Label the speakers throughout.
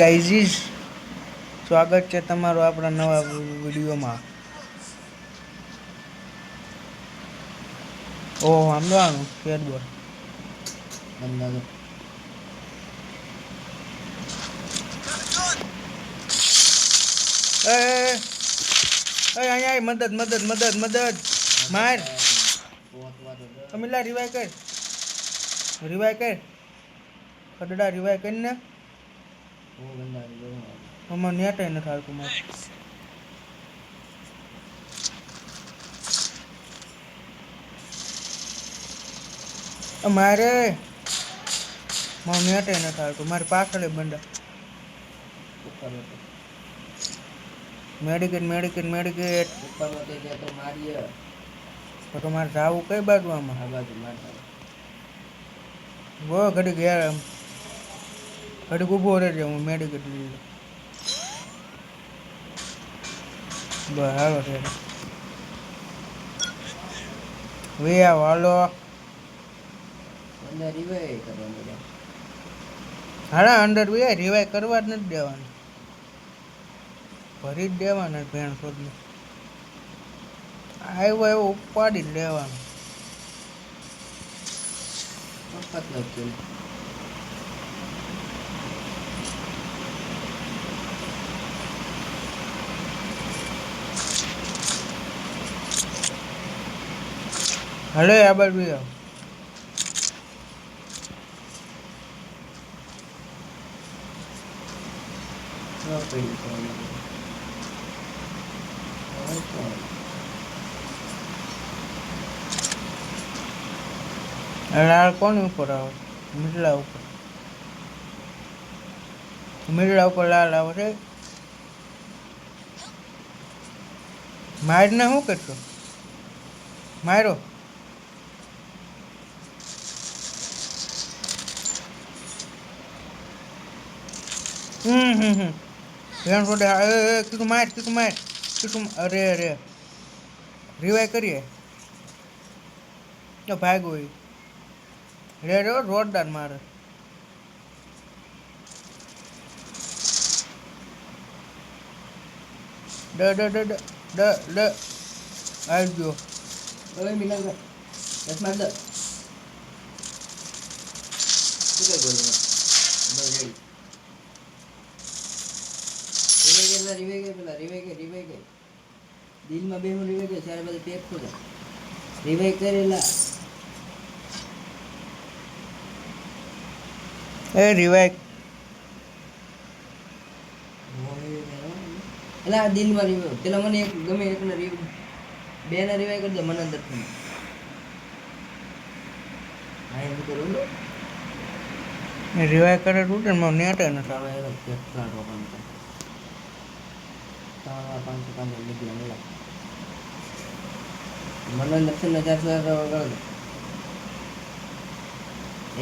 Speaker 1: ગાઈઝીસ સ્વાગત છે તમારું આપણા નવા વિડીયોમાં. ઓ સમજવાનું કેદબોર્ડ
Speaker 2: અંદાજો
Speaker 1: એ અહીંયા મદદ મદદ મદદ મદદ. માર. અમીલા રિવાય કર. રિવાય કર. ખડડા રિવાય કરીને. આમાં નેટ નથી આવતું મારે. અ મારે. મારું નેટ નથી આવતું મારી પાછળ બંડા. મેડિકેટ મેડિકેટ મેડિકેટ
Speaker 2: તો
Speaker 1: તમારે જાવું કઈ બાજુ આમાં?
Speaker 2: આ બાજુ મારતા.
Speaker 1: બહુ ગયા યાર ઘડીક ઊભો રહેજે હું મેડિકેટ લઈ લઉં. બરાબર છે વે વાલો હાલો.
Speaker 2: અંદર revive કરવાનું.
Speaker 1: હાડા અંદર વે રિવાય કરવા જ નથી દેવાનું. ભરી જ દેવાના ભેણ શોધને. આવ્યો એવો ઉપાડી જ લેવાનું હલે, આ બાજુ? લાલ કોની ઉપર આવે? મીરલા ઉપર. મીરલા ઉપર લાલ આવે છે. મારને શું કરશો? માર્યો હમ ભેણ છોડે એ એ, કીધું માર કીધું માર, કીધું અરે અરે. રિવાય કરીએ. તો ભાગ હોય. રે રે જોરદાર મારે. ડ ડ ડ ડ ડ ડ. આવી ગયો.
Speaker 2: હવે મિલન દસ માર દસ શું કઈ બોલું? બસ ready. revive કર પેલા, રીવે કર પેલા, રીવે કર, રીવે કર. દિલમાં બેહું રીવે કર, ત્યારે બધા ટેપ ખોલે. રીવે કરેલા
Speaker 1: એ રિવાય
Speaker 2: એટલે આ દિલમાં revive. પેલા મને એક ગમે એકને બે ને રિવાઈ કરી દે, મને અંદરથી. હા, એમ કરું ને.
Speaker 1: રિવાય કરે તૂટે ને મારું નેટ
Speaker 2: ન એનો કેટલા છે. ત્રણ પાંચસો પાંચસો લીધી મને લાગે. મને દક્ષિણ ને ચારસો ચારસો વગાડો દે.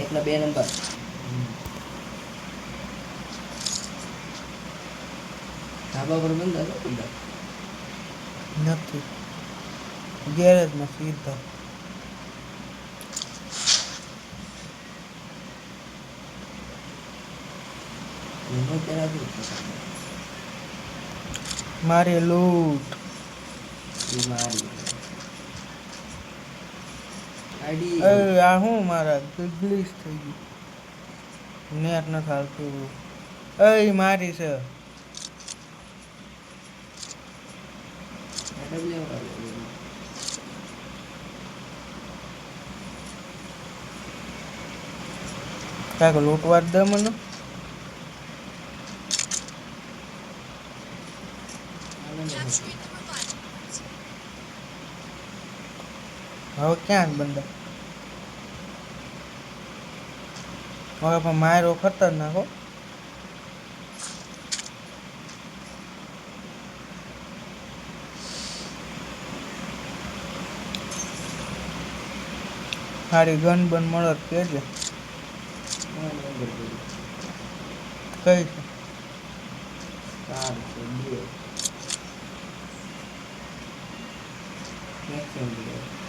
Speaker 2: એકના બે નંબર ધાબા પર બંધ હતો બધા
Speaker 1: નથી ગેરેજમાં સીધા
Speaker 2: એનો તેનાથી
Speaker 1: મારી લૂટ.
Speaker 2: એ મારી આઈડી.
Speaker 1: એ આ હું મારા ગ્લિચ થઈ ગયું નેટ ન આવતું એ મારી છે. કાંઈક લૂંટવા જ દે મને
Speaker 2: આને નહીં હતું.
Speaker 1: હવે ક્યાં બંદર હવે પણ માયરો ખતરનાક હો. સારી ગન બન મળે
Speaker 2: કેજે.
Speaker 1: કઈ છે
Speaker 2: ચાર છે બે Maximum બે.
Speaker 1: કાર બે ની કાર છે
Speaker 2: આ maximum બે. એક તો બને રાખવું.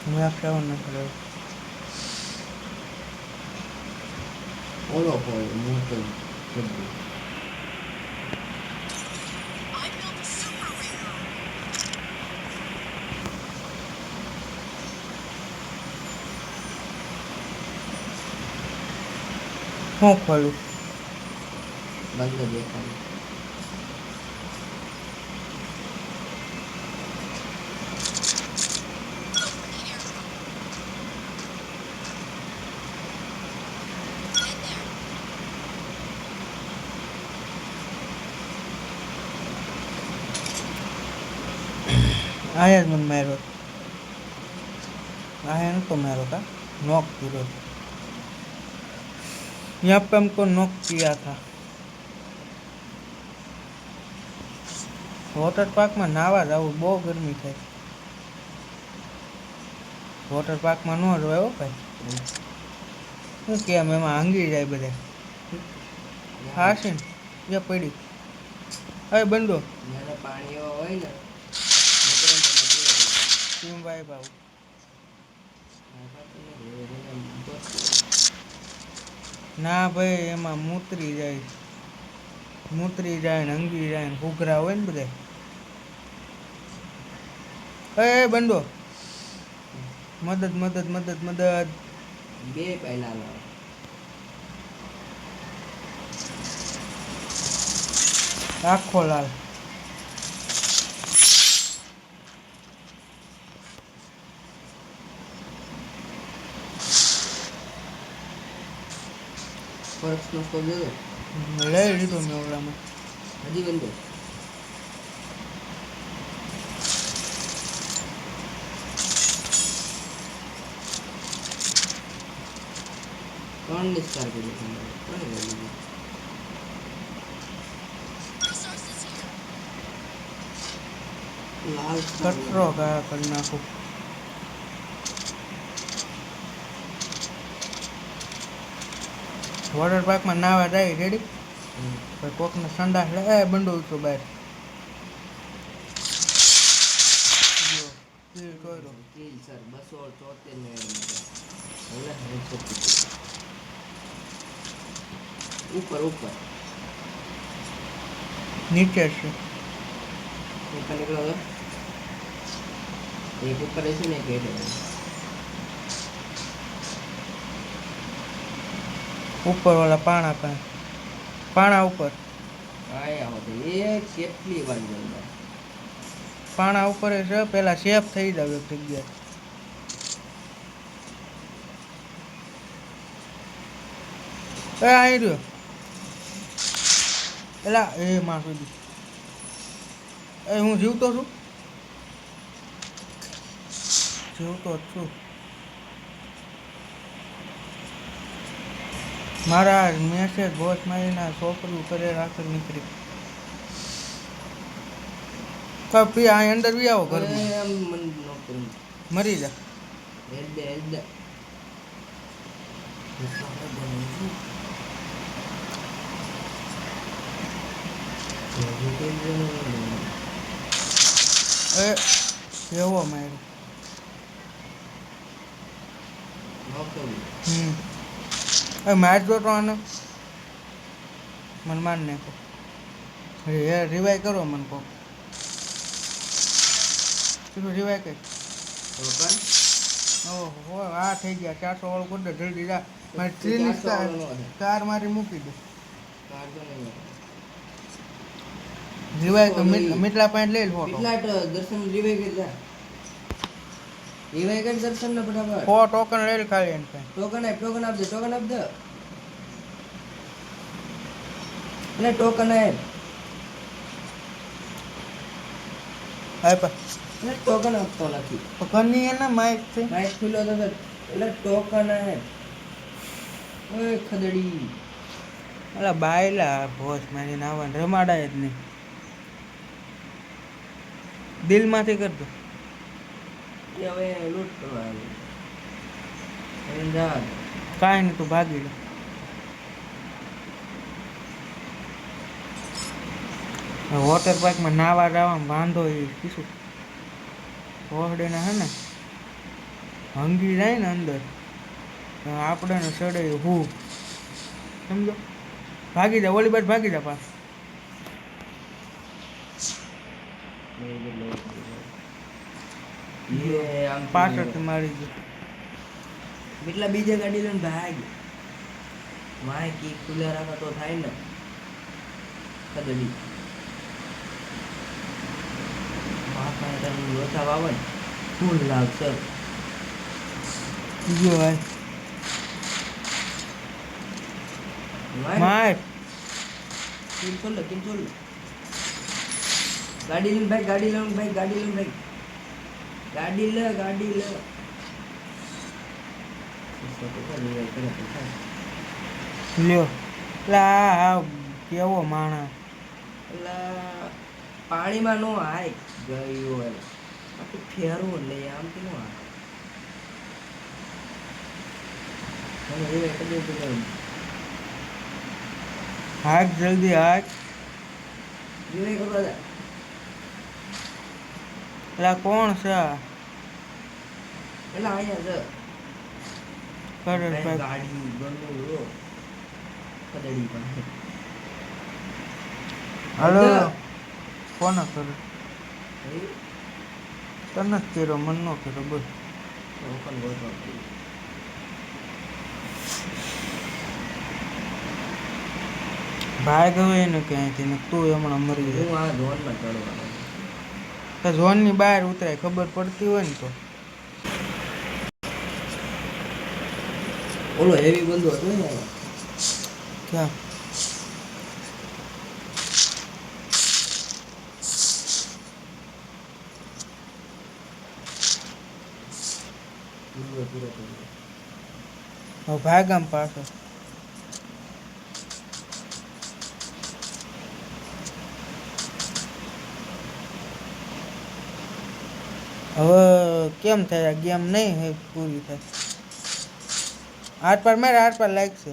Speaker 1: હું બે સેવન નથી લેવું
Speaker 2: ઓલો હોય મોટો ડબ્બો.
Speaker 1: बंद कर
Speaker 2: दिया था।
Speaker 1: आया मग मॅरो। आया ना तो मैरो का नॉक ज़ीरो यहाँ पे हमको नॉक किया था। વોટર પાર્કમાં નાવા જવું બહુ ગરમી થાય. વોટર પાર્કમાં ન જવાય હો ભાઈ. શું કેમ એમાં આંગી જાય બધા? હા છે ને એ પડી. હવે બંધો
Speaker 2: પાણી હોય ને
Speaker 1: ભાઈ ના ભાઈ એમાં મૂતરી જાય. મૂતરી જાય ને અંગી જાય ને ઘૂઘરા હોય ને બધા. એ બંડો. મદદ મદદ મદદ મદદ.
Speaker 2: બે પહેલા નો
Speaker 1: આખો લાલ.
Speaker 2: ફરસનો સ્કોપ જોયો?
Speaker 1: લઈ લીધો મેં ઓલામાં.
Speaker 2: હજી બંધો ત્રણ ડિસ્ચાર્જ કરી ત્રણ લાલ
Speaker 1: કટરો કા કરી નાખું. વોટર પાર્કમાં નાવા જાય રેડી. પછી કોકને સંડાસ લે બંડો ઉતરો બહાર
Speaker 2: બસો ચોતેર નો એડ મળે હવે હેડશોટ કીધું. ઉપર ઉપર.
Speaker 1: નીચે છે.
Speaker 2: ઉપર નીકળો તો એક ઉપર છે ને એક.
Speaker 1: ઉપર ઓલા પાણા પાસે. પાણા ઉપર.
Speaker 2: એ કેટલી વાર
Speaker 1: પાણા ઉપર છે પેલા સેફ થઈ જાવ એક જગ્યાએ. એ અહીં રહ્યો એલા એ માં સુધી એ હું જીવતો છું? જીવતો જ છું. મારા મેસેજ વોચ મારીના છોકરું કરે રાખર નીકળી. કપી આ અંદર બી આવો
Speaker 2: કરું
Speaker 1: મરી જા
Speaker 2: હેડ દે હેડ દે
Speaker 1: એ એવો માર્યો? હમ. એ મારજો તો આને. મને માન ને યાર રિવાય કરો મને કહો. કીધું રિવાય કઈ? ઓહો આ થઈ ગયા. ચારસો વાળું કરી દે જલ્દી જા. મારી ત્રીસ કાર મારી મૂકી દે. રિવાય તો મીટ- મીટલા પાણી લઈ લો
Speaker 2: કેટલા દર્શન રિવાઈ કેટલા રિવાઈ કર દર્શન ને ફટાફટ.
Speaker 1: ફો ટોકન લઈ ખાલી એમ
Speaker 2: ટોકન આપ ટોકન આપ દે ટોકન આપ દે એટલે ટોકન આપ એટલે ટોકન આપતો નથી.
Speaker 1: ઘરની એને માઇક છે.
Speaker 2: માઇક ખુલ્લો તો એટલે ટોકન આપ ઓય ખદડી.
Speaker 1: અલા બાયલા ભોજ મારી નાવા રમાડાય જ નહીં. દિલમાંથી કરજો
Speaker 2: એ હવે લૂંટ કરવા
Speaker 1: કાંઈ નહીં તું ભાગી લે વોટર પાર્કમાં નાવા જવામાં વાંધો એ કીશું વહડેને હે ને હંગી જાય ને અંદર આપણે આપણે સડે હું. સમજો? ભાગી જા ઓલી બાજુ ભાગી જા પાછ.
Speaker 2: એ
Speaker 1: મારી ગયો.
Speaker 2: કેટલા બીજા ગાડી લઈને ભાગ વાય કી ખુલ્લા રાખો તો થાય ને. કદડી માથા તમે લોચા વાવન. ફૂલ લાગશે
Speaker 1: બીજો ભાઈ
Speaker 2: માર કિલ છોડ ગાડી લઈને ભાઈ ગાડી લઉં ભાઈ ગાડી લઉં ભાઈ. ગાડી લે ગાડી લે.
Speaker 1: લ્યો. લા કેવો માણા
Speaker 2: એટલે પાણીમાં નો હાય. ગયો એમ. આખું ફેરવું લે આમ કે નો હાય.
Speaker 1: હાક જલ્દી હાક.
Speaker 2: જીવે કરવા જા
Speaker 1: લા કોણ છે?
Speaker 2: એટલે અહીંયા જ.
Speaker 1: કરે
Speaker 2: ભાઈ
Speaker 1: ભાઈ
Speaker 2: ગાડી ગમે કદડી પાસે
Speaker 1: હાલો. કોને કરે તને જ કર્યો મન નો કર્યો
Speaker 2: બોલ.
Speaker 1: ભાગ હવે એને ક્યાંયથી તું હમણાં મરી
Speaker 2: હું
Speaker 1: જાય.
Speaker 2: આ ચડવાનો
Speaker 1: તો ઝોનની બહાર ઉતરાય ખબર પડતી હોય ને તો.
Speaker 2: ઓલો હેવી બંધો હતો ને
Speaker 1: ક્યાં? ભાગ આમ પાછો. હવે કેમ થાય આ ગેમ નહીં હે પૂરી થાય આઠ પર મારે આઠ પર લાગશે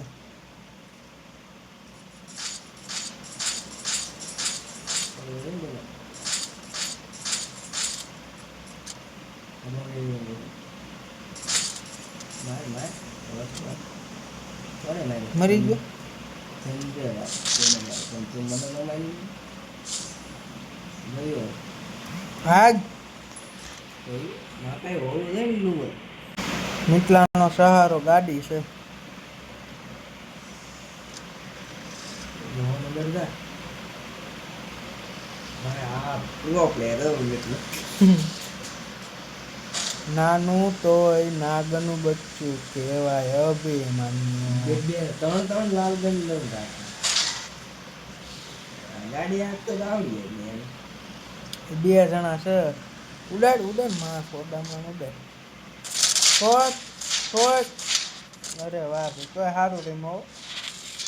Speaker 1: મરી ગયો ભાગ નીચલાનો સહારો ગાડી છે. નાનું તોય નાગનું બચ્ચું કહેવાય અભિમાન્યુ.
Speaker 2: ત્રણ ત્રણ લાલ ગંજ લઉં ગાડી
Speaker 1: બે જણા છે. ઉડાડ ઉડાડ માણસ ઓડામાં ઉડાડ. છોડ છોડ અરે વાહ તો સારું રેમ હો.